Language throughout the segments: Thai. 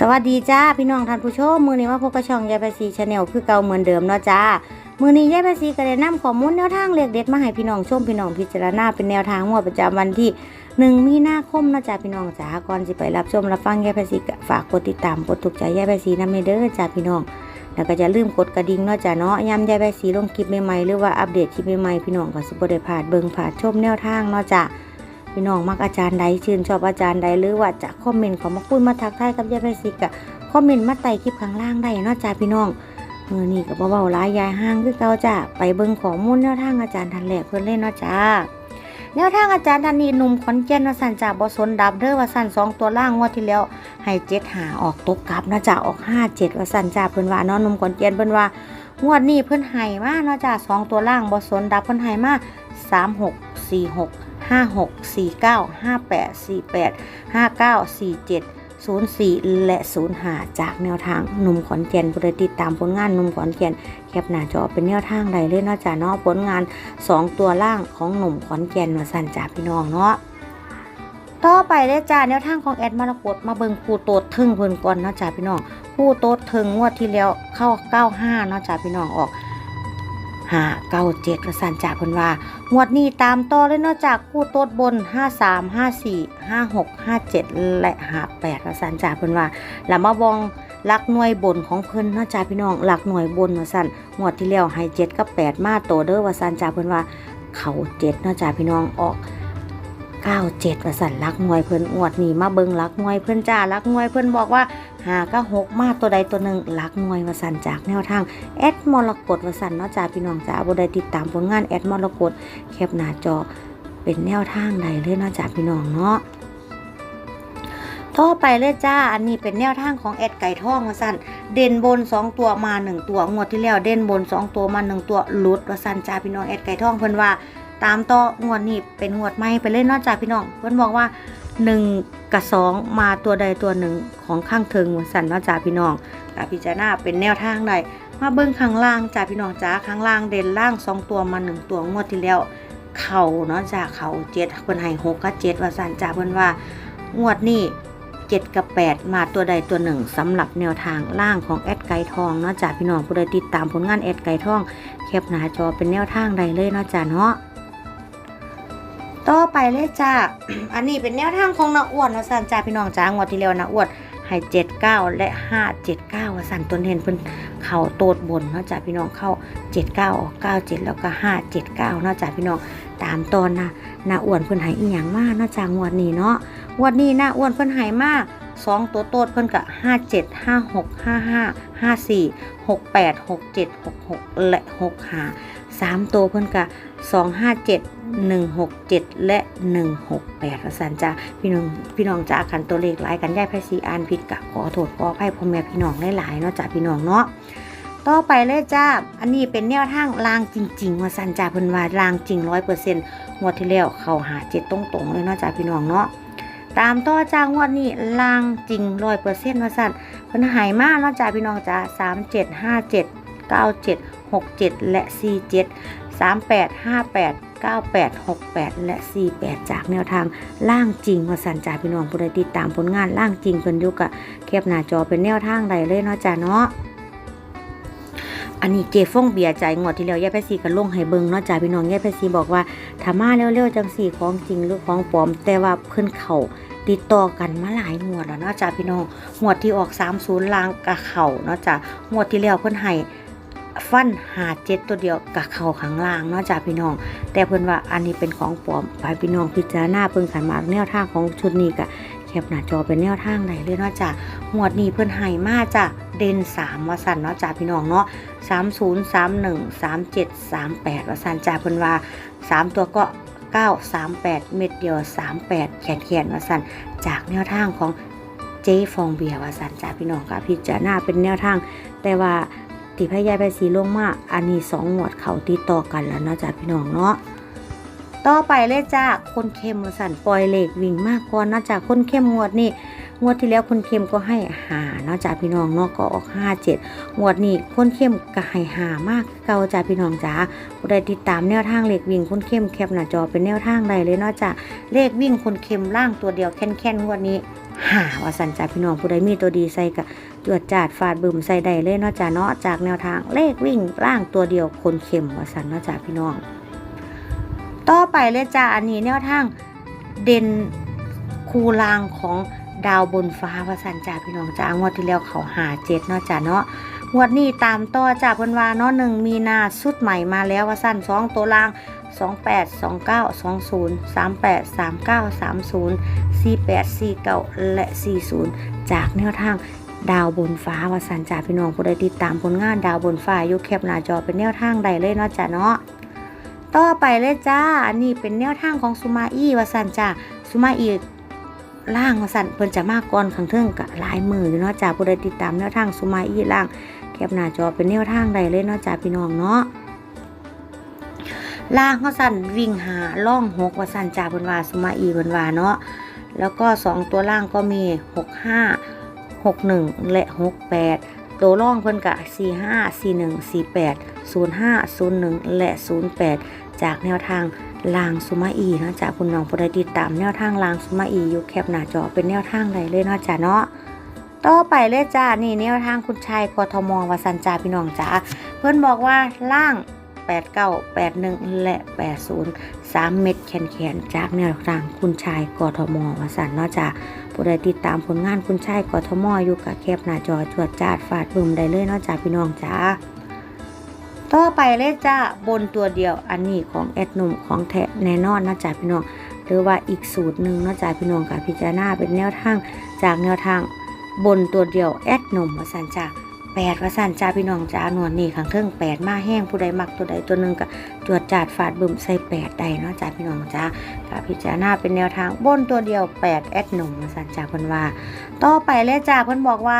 สวัสดีจ้าพี่น้องท่านผู้ชมมือนี้มาพบกับช่องยายภาษีชาแนลคือเก่าเหมือนเดิมเนาะจ้ามือนี้ยายภาษีก็ได้นำข้อมูลแนวทางเลขเด็ดมาให้พี่น้องชมพี่น้องพิจารณาเป็นแนวทางงวดประจำวันที่หนึ่งมีนาคมเนาะจ้าพี่น้องจ้าก่อนสิไปรับชมรับฟังยายภาษีฝากกดติดตามกดถูกใจยายภาษีนำในเด้อจ้าพี่น้องแล้วก็จะลืมกดกระดิ่งเนาะจ้าเนาะย้ำยายใบสีลงคลิปใหม่ๆหรือว่าอัปเดตคลิปใหม่ๆพี่น้องก็สิบ่ได้พลาดเบิ่งพลาดชมแนวทางเนาะจ้า พี่น้องมักอาจารย์ใดชื่นชอบอาจารย์ใดหรือว่าจะคอมเมนต์ขอมาคุยมาทักทายกับยายใบสีกะคอมเมนต์มาใต้คลิปข้างล่างได้นาะจ้าพี่น้องมือนี้ก็บ่เว้าหลายยายห้างคือเก่าจ้าไปเบิ่งข้อมูลแนวทางอาจารย์ทันแหลกเพิ่อนเล่นนาะจ้าแนวทางอาจารย์ทันนีหนุ่มขอนแก่นว่าสั่นจ้าบ่สนดับเด้อว่าสั่นสองตัวล่างงวดที่แล้วให้เจ็ดหาออกตกกลับนาะจ้าออกห้าเจ็ดว่าสั่นจ้าเพิ่อนว่าเนาะหนุ่มขอนแก่นเพิ่อนว่างวดนี้เพิ่อนให้มาเนาะจ้าสองตัวล่างบ่สนดับเพิ่อนให้มากสามหกสี่หก ห้าหกสี่เก้าห้าแปดสี่แปดห้าเก้าสี่เจ็ดศูนย์สี่และศูนย์หาจากแนวทางหนุ่มขอนแก่นผู้ใดติดตามผลงานหนุ่มขอนแก่นแคปหน้าจอเป็นแนวทางใดเลยเนาะจ้าเนาะผลงานสองตัวล่างของหนุ่มขอนแก่นว่าสั่นจ้าพี่น้องเนาะต่อไปเลยจ้าแนวทางของแอดมรกตมาเบิงคู่โตดทึ่งเพิ่นก่อนเนาะจ้าพี่น้องคู่โตดทึ่งงวดที่แล้วเข้า 95เนาะจ้าพี่น้องออก 5 97ประสานจากเพิ่นว่างวดนี้ตามต่อเลยเนาะจากคู่โตดบน53 54 56 57และ58ประสานจากเพิ่นว่าแล้วมาบองหลักหน่วยบนของเพิ่นเนาะจ้าพี่น้องหลักหน่วยบนว่าซั่นงวดที่แล้วให้7กับ8มาโตเด้อว่าซั่นจากเพิ่นว่าเขา7เนาะจ้าพี่น้องออก97ประสันลักงวยเพิ่นงวดนี้มาเบิงลักงวยเพิ่นจ้าลักงวยเพิ่นบอกว่า หาก็หกมาตัวใดตัวหนึ่งลักงวยวสันจากแนวทางแอดมรกตวสันเนาะจ้าพี่น้องจ้าบ่ได้ติดตามผลงานแอดมรกตแคปหน้าจอเป็นแนวทางใดเลยเนาะจ้าพี่น้องเนาะต่อไปเลยจ้า อันนี้เป็นแนวทางของแอดไก่ทองวสันเด่นบน 2 ตัวมา 1 ตัว งวดที่แล้วเด่นบน 2 ตัวมา 1 ตัวลุดวสันจ้าพี่น้องแอดไก่ทองเพิ่นว่า ตามต่องวดนี้เป็นงวดใหม่ไปเล่นนอกจากพี่น้อง เพิ่นบอกว่า 1กับ2มาตัวใดตัวหนึ่งของข้างเทิงสันนอกจาพี่น้องกับพิจารณาเป็นแนวทางใดมาเบิ้งข้างล่างจ่าพี่น้องจ้าข้างล่างเด่นล่าง2ตัวมา1ตัวงวดที่แล้วเข่าเนาะจ่าเข่าเจ็ดเพิ่นให้หกกับเจ็ดว่าสันจ้าเพิ่นว่างวดนี้เจ็ดกับแปดมาตัวใดตัวหนึ่งสำหรับแนวทางล่างของแอดไก่ทองเนาะจ่าพี่น้องผู้ใดติดตามผลงานแอดไก่ทองแคปหน้าจอเป็นแนวทางใดเลยเนาะจ้าเนาะ ต่อไปเลยจ้า อันนี้เป็นแนวทางของนาอ้วนวสันจ้าพี่น้องจ้างวดที่แล้วนาอ้วนให้เจ็ดเก้าและห้าเจ็ดเก้าว่าสันต้นเห็นเพิ่นเข่าโตดบนเนาะจ้าพี่น้องเข้าเจ็ดเก้าออกเก้าเจ็ดแล้วก็ห้าเจ็ดเก้าเนาะจ้าพี่น้องตามตอนนะนาอ้วนเพิ่นให้อีหยังมากเนาะจ้างวดนี้เนาะงวดนี้นาอ้วนเพิ่นให้มากสองตัวโตดเพิ่นก็ห้าเจ็ดห้าหกห้าห้าห้าสี่หกแปดหกเจ็ดหกหกและหกห้า สามตัวเพิ่นก็สองห้าเจ็ด167 และ 168ประสานจ้าพี่น้องพี่น้องจ้าคันตัวเลขหลายกันย่ายไพสีอ่านผิดกะขอโทษขออภัยพ่อแม่พี่น้องหลายๆเนาะจ้าพี่น้องเนาะต่อไปเลยจ้า อันนี้เป็นแนวทางลางจริงๆว่าสันจ้าเพิ่นว่าลางจริงร้อยเปอร์เซ็นต์งวดที่แล้วเขาหาเจ็ดตรงๆเลยเนาะจ้าพี่น้องเนาะ ตามต่อจ้างวดนี้ลางจริงร้อยเปอร์เซ็นต์ว่าสันเพิ่นหายมากเนาะจ้าพี่น้องจ้าสามเจ็ดห้าเจ็ดเก้าเจ็ด หกเจ็ดและสี่เจ็ด38 58 98 68 และ 48 จากแนวทางล่างจริงว่าสันจ่าพี่น้องผู้ใดติดตามผลงานล่างจริงเพิ่นอยู่กับแคปหน้าจอเป็นแนวทางใดเลยเนาะจ้าเนาะอันนี้เจฟงเบียร์ใจงวดที่แล้วยายแพซีก็ลงให้เบิงเนาะจ้าพี่น้องแยายแพซีบอกว่าถ้ามาเร็วๆจังสี่ของจริงหรือของปลอม แต่ว่าเพิ่นเขาติดต่อกันมาหลายงวดแล้วเนาะจ้าพี่น้องงวดที่ออก30ลางกะเข่าเนาะจ้างวดที่แล้วเพิ่นให้ ฟันหาเจ็ดตัวเดียวกับเข่าข้างล่างเนาะจ้าพี่น้อง แต่เพิ่อนว่าอันนี้เป็นของปลอมไปพี่น้องพิจารณาเพิ่งขันมาแนวทางของชุดนี้กะแคปหน้าจอเป็นแนวทางไหนเลยเนาะจ้าหมวดนี้เพิ่อนให้มาจ้ะเด่นสามวาสันเนาะจ้าพี่น้องเนาะสามศูนย์สามหนึ่งสามเจ็ดสามแปดวาสันจ้าเพิ่อนว่าสามตัวก็เก้าสามแปดเม็ดเดียวสามแปดแขนแขนวาสันจากแนวทางของเจฟองเบียร์วาสันจ้าพี่น้องค่ะพิจารณาเป็นแนวทางแต่ว่า ติพยายไปสีลงมา อันนี้สองหมวดเขาติดต่อกันแล้วนะจ้ะพี่น้องเนาะต่อไปเลยจ้าคนเข้มสันปล่อยเหล็กวิ่งมากก่อนนาะจ้ะคนเข้มงวดนี่งวดที่แล้วคนเข้มก็ให้หาเนาะจ้ะพี่น้องเนาะก็ออกห้าเจ็ดงวดนี้คนเข้มก็ให้หามากเก่าจ้ะพี่น้องจ้าผู้ใดติดตามแนวทางเหล็กวิ่งคนเข้มแคปหน้าจอเป็นแนวทางใดเลยเนาะจ้ะเลขวิ่งคนเข้มล่างตัวเดียวแค่นๆงวดนี้หาว่าสันจ่าพี่น้องผู้ใดมีตัวดีใส่กะ จวดจาดฟาดบึมใส่ได้เลยเนาะจ้าเนาะจากแนวทางเลขวิ่งล่างตัวเดียวคนเข็มว่าสันเนาะจ้าพี่น้อง ต่อไปเลยจ้าอันนี้แนวทางเด่นคูลางของดาวบนฟ้าว่าสันจ่าพี่น้องจ้างวดที่แล้วเขาหาเจ็ดเนาะจ้าเนาะงวดนี้ตามต่อจาเพิ่นวาเนาะหนึ่งมีนาสุดใหม่มาแล้วว่าสั้นสองตัวล่าง28 29 20 38 39 30 48 49และ40จากแนวทาง ดาวบนฟ้าวาสันจ่าพี่น้องผู้ใดติดตามผลงานดาวบนฟ้าอยู่แคปหน้าจอเป็นแนวทางใดเลยเนาะจ้าเนาะต่อไปเลยจ้า อันนี้เป็นแนวทางของสุมาอี้ว่าสันจ้าสุมาอี้ล่างวาสันเพิ่นจะมากก่อนขังเทิงกับลายมืออยู่เนาะจ้าผู้ใดติดตามแนวทางสุมาอี้ล่าง แคปหน้าจอเป็นแนวทางใดเลยเนาะจ้าพี่น้องเนาะล่างเขาสั่นวิ่งหาล่องหกว่าสั่นจ่าเพิ่นว่าสุมาอีเพิ่นว่าเนาะแล้วก็สองตัวล่างก็มีหกห้า หกหนึ่งและหกแปดตัวล่องเพิ่นกะสี่ห้าสี่หนึ่งสี่แปดศูนย์ห้าศูนย์หนึ่งและศูนย์แปดจากแนวทางลางสุมาอีนะจากคุณน้องผู้ใดติดตามแนวทางลางสุมาอีอยู่แคปหน้าจอเป็นแนวทางใดเลยนะจ้าเนาะต่อไปเลยจ้านี่แนวทางคุณชายกทมวสันจาพี่น้องจ้าเพิ่นบอกว่าล่าง 89 81 และ 80 3 เม็ดแขนๆจากแนวทางคุณชายกทมวสันนาะจ้ะผู้ใดติดตามผลงานคุณชายกทมอยู่กับแคบหน้าจอจวดจาดฟาดบึมได้เลยนาะจ้ะพี่น้องจ้าต่อไปเลยจ้าบนตัวเดียวอันนี้ของแอดหนุ่มของแท้แน่นอนนาะจ้ะพี่น้องหรือว่าอีกสูตรหนึ่งนาะจ้ะพี่น้องกับพิจารณาเป็นแนวทางจากแนวทางบนตัวเดียวแอดหนุ่มวสันจ้า แปดว่าสั่นจ้าพี่น้องจ้าหนวดนี่ข้างเทิงแปดมาแห้งผู้ใดมักตัวใดตัวหนึ่งก็จวดจาดฟาดบึมใส่แปดใดเนาะจ้าพี่น้องจ้ากับพิจารณาเป็นแนวทางบนตัวเดียวแปดแอดหนุ่มว่าสั่นจ้าเพิ่นว่า ต่อไปเลยจ้าเพิ่นบอกว่า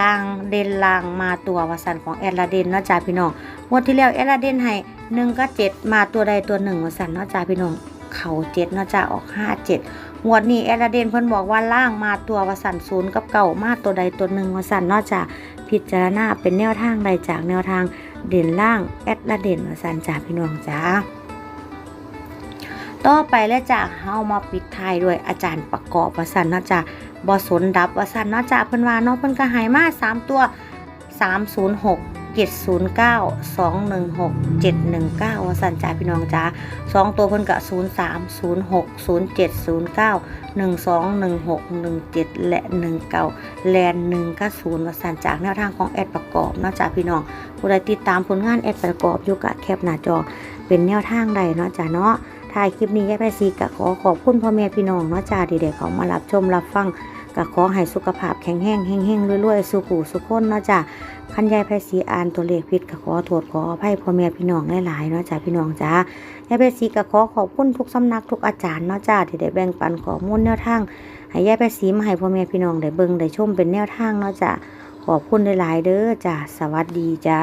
ลางเด่นลางมาตัวว่าสั่นของแอดลาเดนเนาะจ้าพี่น้องงวดที่แล้วแอดลาเดนให้หนึ่งก็เจ็ดมาตัวใดตัวหนึ่งว่าสั่นเนาะจ้าพี่น้องเข่าเจ็ดเนาะจ้าออกห้าเจ็ดงวดนี้แอดลเดนเพิ่นบอกว่าล่างมาตัววสันศูนย์กับเก่ามาตัวใดตัวหนึ่งวสันนอกจาก พิจารณาเป็นแนวทางใดจากแนวทางเด่นล่างแอดละเด่นวสันจ่าพี่น้องจ้าต่อไปแล้วจ้าเฮามาปิดท้ายด้วยอาจารย์ประกอบวสันนะจ้าบอสนดับวสันนะจ้าเพิ่นว่าเนาะเพิ่นก็หายมาสามตัว306 709 216 719วสันจ้าพี่น้องจ้าสองตัวเพิ่นกะ0 3 0 6 0 7 0 9 1 2 1 6 1 7 และ 19 แลน1ก็0ว่าสันจากแนวทางของแอดประกอบเนอกจาพี่น้องผู้ใดติดตามผลงานแอดประกอบอยู่กะแคปหน้าจอ เป็นแนวทางใดเนาะจ้าเนาะถ่ายคลิปนี้แย่ไปซีกะขอขอบคุณพ่อแม่พี่น้องเนาะจ้าที่ได้เขามารับชมรับฟัง กะขอให้สุขภาพแข็งแรงแห้งๆรวยๆสุขุสุขคนเนาะจ้าคันยายไพศรีอ่านตัวเลขผิดก็ขอโทษขออภัยพ่อแม่พี่น้องหลายๆเนาะจ้าพี่น้องจ้ายายไพศรีก็ขอขอบคุณทุกสำนักทุกอาจารย์เนาะจ้าที่ได้แบ่งปันข้อมูลแนวทางให้ยายไพศรีมาให้พ่อแม่พี่น้องได้เบิ่งได้ชมเป็นแนวทางเนาะจ้าขอบคุณหลายๆเด้อจ้าสวัสดีจ้า